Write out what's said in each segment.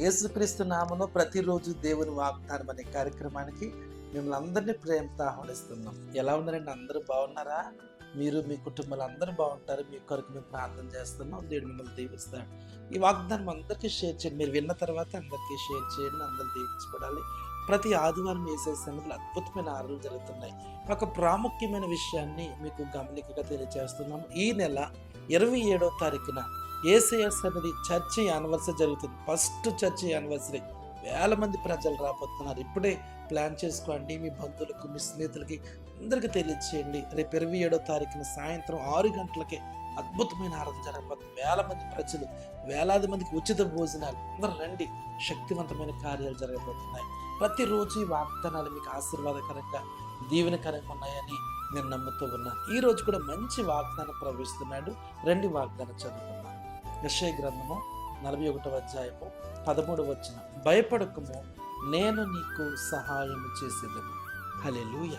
యేసుక్రీస్తు నామను ప్రతిరోజు దేవుని వాగ్దానం అనే కార్యక్రమానికి మిమ్మల్ని అందరినీ ప్రేమతో ఆహ్వానిస్తున్నాం. ఎలా ఉన్నారండి? అందరూ బాగున్నారా? మీరు మీ కుటుంబాలు అందరూ బాగుంటారు. మీ కొరకు మేము ప్రార్థన చేస్తున్నాం. దేవుడు మిమ్మల్ని దీవిస్తాడు. ఈ వాగ్దానం అందరికీ షేర్ చేయండి. మీరు విన్న తర్వాత అందరికీ షేర్ చేయండి. అందరూ దీవించబడాలి. ప్రతి ఆదివారం వేసే సంగతులు అద్భుతమైన ఆరులు జరుగుతున్నాయి. ఒక ప్రాముఖ్యమైన విషయాన్ని మీకు గమనికగా తెలియజేస్తున్నాం ఈ నెల ఇరవై ఏడో తారీఖున ఏసీఎస్ అనేది చర్చి యానివర్సరీ జరుగుతుంది. First church anniversary. వేల మంది ప్రజలు రాబోతున్నారు. ఇప్పుడే ప్లాన్ చేసుకోండి. మీ బంధువులకు మీ స్నేహితులకి అందరికీ తెలియచేయండి. రేపు ఇరవై ఏడో తారీఖున సాయంత్రం ఆరు గంటలకే అద్భుతమైన ఆరాధన జరగబోతుంది. వేల మంది ప్రజలు వేలాది మందికి ఉచిత భోజనాలు. అందరూ రండి. శక్తివంతమైన కార్యాలు జరగబోతున్నాయి. ప్రతిరోజు ఈ వాగ్దానాలు మీకు ఆశీర్వాదకరంగా దీవెనకరంగా ఉన్నాయని నేను నమ్ముతూ ఉన్నాను. ఈరోజు కూడా మంచి వాగ్దానం ప్రవేశిస్తున్నాడు రెండు వాగ్దానం చదువుకున్నాను యశయ గ్రంథము నలభై ఒకటవ అధ్యాయము పదమూడు వచ్చిన భయపడకము నేను నీకు సహాయం చేసేదను. హలెలూయ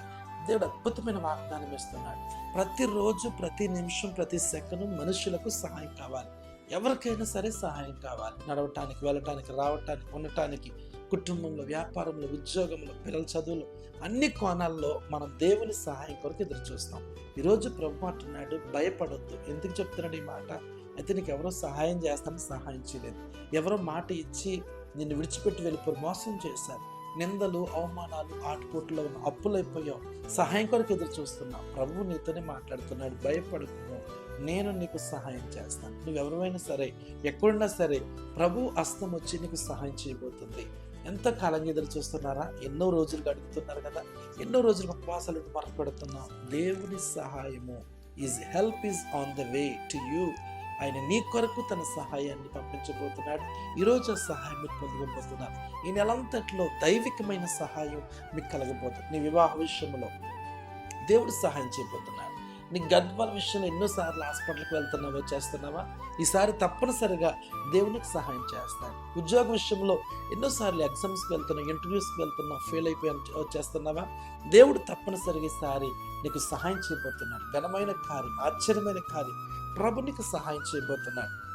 దేవుడు అద్భుతమైన వాగ్దానం ఇస్తున్నాడు. ప్రతిరోజు ప్రతి నిమిషం ప్రతి సెకండ్ మనుషులకు సహాయం కావాలి. ఎవరికైనా సరే సహాయం కావాలి. నడవటానికి వెళ్ళటానికి రావటానికి ఉండటానికి. కుటుంబంలో వ్యాపారంలో ఉద్యోగంలో పిల్లల చదువులు అన్ని కోణాల్లో మనం దేవుని సహాయం కొరకు ఎదురు చూస్తాం. ఈరోజు ప్రభు అంటున్నాడు భయపడొద్దు. ఎందుకు చెప్తున్నాడు ఈ మాట? అయితే నీకు ఎవరో సహాయం చేస్తానని సహాయం చేయలేదు. ఎవరో మాట ఇచ్చి నిన్ను విడిచిపెట్టి వెళ్ళిపోయి మోసం చేశారు. నిందలు అవమానాలు ఆటుపోట్లో ఉన్న అప్పులైపోయావు. సహాయం కొరకు ఎదురు చూస్తున్నావు. ప్రభు నీతోనే మాట్లాడుతున్నాడు భయపడకు నేను నీకు సహాయం చేస్తాను. నువ్వు ఎవరైనా సరే ఎక్కడున్నా సరే ప్రభు అస్తం వచ్చి నీకు సహాయం చేయబోతుంది. ఎంత కాలంగా ఎదురు చూస్తున్నారా? ఎన్నో రోజులు గడుపుతున్నారు కదా. ఎన్నో రోజులు ఉపవాసాలు మరపెడుతున్నాం దేవుని సహాయము. Is help is on the way to you ఆయన నీ కొరకు తన సహాయాన్ని పంపించబోతున్నాడు. ఈరోజు సహాయం మీకు పొందుకోబోతున్నారు. ఈ నెలంతట్లో దైవికమైన సహాయం మీకు కలగబోతుంది. నీ వివాహ విషయంలో దేవుడు సహాయం చేయబోతున్నాడు. నీ గద్వాల విషయంలో ఎన్నోసార్లు హాస్పిటల్కి వెళ్తున్నావా చేస్తున్నావా? ఈసారి తప్పనిసరిగా దేవునికి సహాయం చేస్తాడు ఉద్యోగ విషయంలో ఎన్నోసార్లు ఎగ్జామ్స్కి వెళ్తున్నావు ఇంటర్వ్యూస్కి వెళ్తున్నావు ఫెయిల్ అయిపోయి చేస్తున్నావా? దేవుడు తప్పనిసరిగా ఈసారి నీకు సహాయం చేయబోతున్నాడు. ఘనమైన కార్యం ఆశ్చర్యమైన కార్యం. ప్రభు నీకు సహాయం చేయబోతున్నాడు.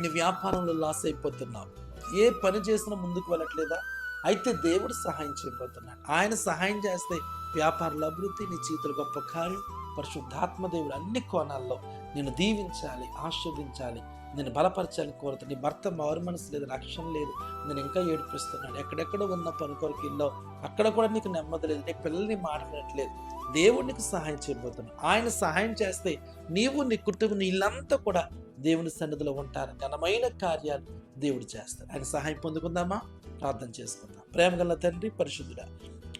నీ వ్యాపారంలో లాస్ అయిపోతున్నావు. ఏ పని చేసినా ముందుకు వెళ్ళట్లేదా? అయితే దేవుడు సహాయం చేయబోతున్నాడు. ఆయన సహాయం చేస్తే వ్యాపారుల అభివృద్ధి నీ చేతులు గొప్ప కార్యం పరిశుద్ధాత్మదేవుడు అన్ని కోణాల్లో నేను దీవించాలి ఆశీర్వించాలి నేను బలపరచాలని కోరుతా నీ భర్త మారు మనసు లేదు రక్షణ లేదు. నేను ఇంకా ఏడిపిస్తున్నాను. ఎక్కడెక్కడ ఉన్న పని కొరకు ఇల్లో అక్కడ కూడా నీకు నెమ్మది లేదు. నీ పిల్లల్ని మాట్లాడట్లేదు. దేవుడికి సహాయం చేయబోతున్నాను ఆయన సహాయం చేస్తే నీవు నీ కుటుంబం నీ ఇల్లంతా కూడా దేవుని సన్నిధిలో ఉంటారు ఘనమైన కార్యాలు దేవుడు చేస్తారు ఆయన సహాయం పొందుకుందామా? ప్రార్థన చేసుకుందాం. ప్రేమ గల తండ్రి పరిశుద్ధుడా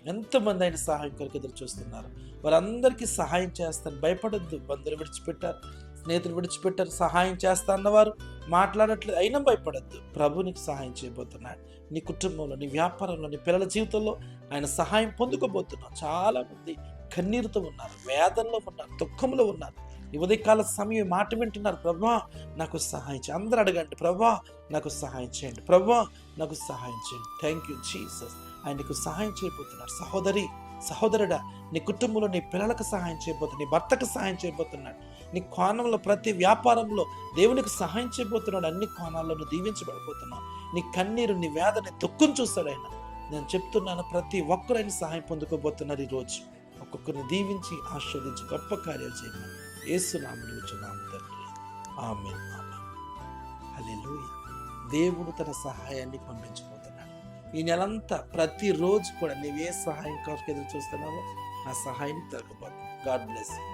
ఎంతమంది ఆయన సహాయం కొరకు ఎదురు చూస్తున్నారు? వారందరికీ సహాయం చేస్తాను. భయపడొద్దు. బంధువులు విడిచిపెట్టారు. స్నేహితులు విడిచిపెట్టారు. సహాయం చేస్తా అన్నవారు. మాట్లాడట్లేదు. అయినా భయపడద్దు. ప్రభు నీకు సహాయం చేయబోతున్నాడు. నీ కుటుంబంలో నీ వ్యాపారంలో నీ పిల్లల జీవితంలో ఆయన సహాయం పొందుకోబోతున్నావు చాలామంది కన్నీరుతో ఉన్నారు. వేదనలో ఉన్నారు. దుఃఖంలో ఉన్నారు. ఉదయకాల సమయం మాట వింటున్నారు. ప్రభా నాకు సహాయం చేయండి అందరు అడగండి. ప్రభా నాకు సహాయం చేయండి. ప్రభా నాకు సహాయం చేయండి. థ్యాంక్ యూ జీసస్ ఆయనకు సహాయం చేయబోతున్నాడు సహోదరి సహోదరుడా నీ కుటుంబంలో నీ పిల్లలకు సహాయం చేయబోతున్నాడు నీ భర్తకు సహాయం చేయబోతున్నాడు. నీ కోణంలో ప్రతి వ్యాపారంలో దేవునికి సహాయం చేయబోతున్నాడు. అన్ని కోణాల్లో నువ్వు దీవించబడిపోతున్నావు నీ కన్నీరు నీ వేదన దుఃఖం చూస్తాడు ఆయన. నేను చెప్తున్నాను ప్రతి ఒక్కరు ఆయన సహాయం పొందుకోబోతున్నారు ఈరోజు ఒక్కొక్కరిని దీవించి ఆస్వాదించి గొప్ప కార్యాలు చేయమని ఏసునామని వచ్చున్నాము తండ్రి. ఆమె ఆమె హల్లెలూయా. దేవుడు తన సహాయాన్ని పంపించబోతున్నాడు. ఈ నెలంతా ప్రతిరోజు కూడా నీవే సహాయం కాఫీ ఎదురు చూస్తున్నావో. ఆ సహాయం దొరకబోతుంది గాడ్ బ్లెస్ యూ